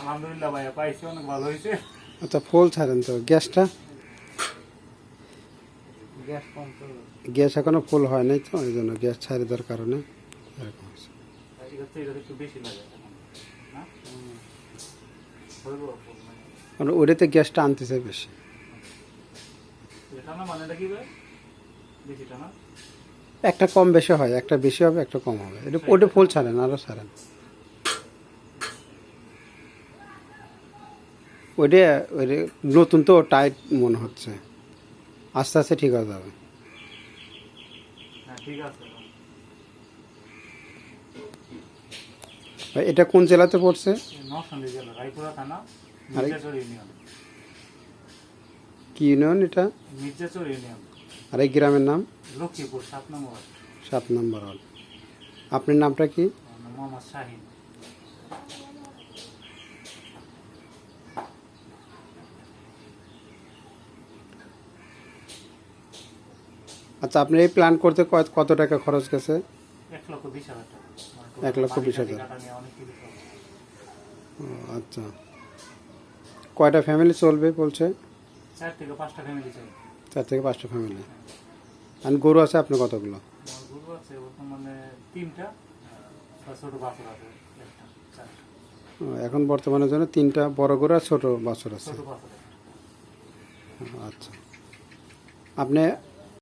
আলহামদুলিল্লাহ ভাইয়া পাইছি অনেক ভালো হয়েছে। আচ্ছা ফুল ছাড়েন তো গ্যাসটা? গ্যাস এখনও ফুল হয় নাই তো এই জন্য গ্যাস ছাড়ে দেওয়ার কারণে এরকম হচ্ছে। মানে। মানে ওটাতে গ্যাসটা আনতেছে বেশি। মানে একটা কম বেশি হয় একটা বেশি হবে একটা কম হবে। এটা ওটা ফুল ছাড়েন আরও ছাড়েন। ওইটা ওইটা নতুন তো টাইট মনে হচ্ছে। আস্তে আস্তে ঠিক হয়ে যাবে। হ্যাঁ আছে। এটা কোন জেলাতে পড়ছে? কি ইউনিয়ন এটা? আর এই গ্রামের নাম? সাত নম্বর সাত নম্বর হল আপনার নামটা কি? মোহাম্মদ শাহিন। আচ্ছা আপনি এই প্ল্যান করতে কত- টাকা খরচ গেছে? এক লক্ষ বিশ হাজার আচ্ছা। কয়টা ফ্যামিলি চলবে বলছে? চার থেকে পাঁচটা ফ্যামিলি চার থেকে পাঁচটা ফ্যামিলি আর গরু আছে আপনার কতগুলো? আমার গরু আছে বর্তমানে তিনটা ছোট বাছর আছে একটা চারটা। ও, এখন বর্তমানের জন্য তিনটা বড় গরু আর ছোট বাছর আছে। আচ্ছা। আপনি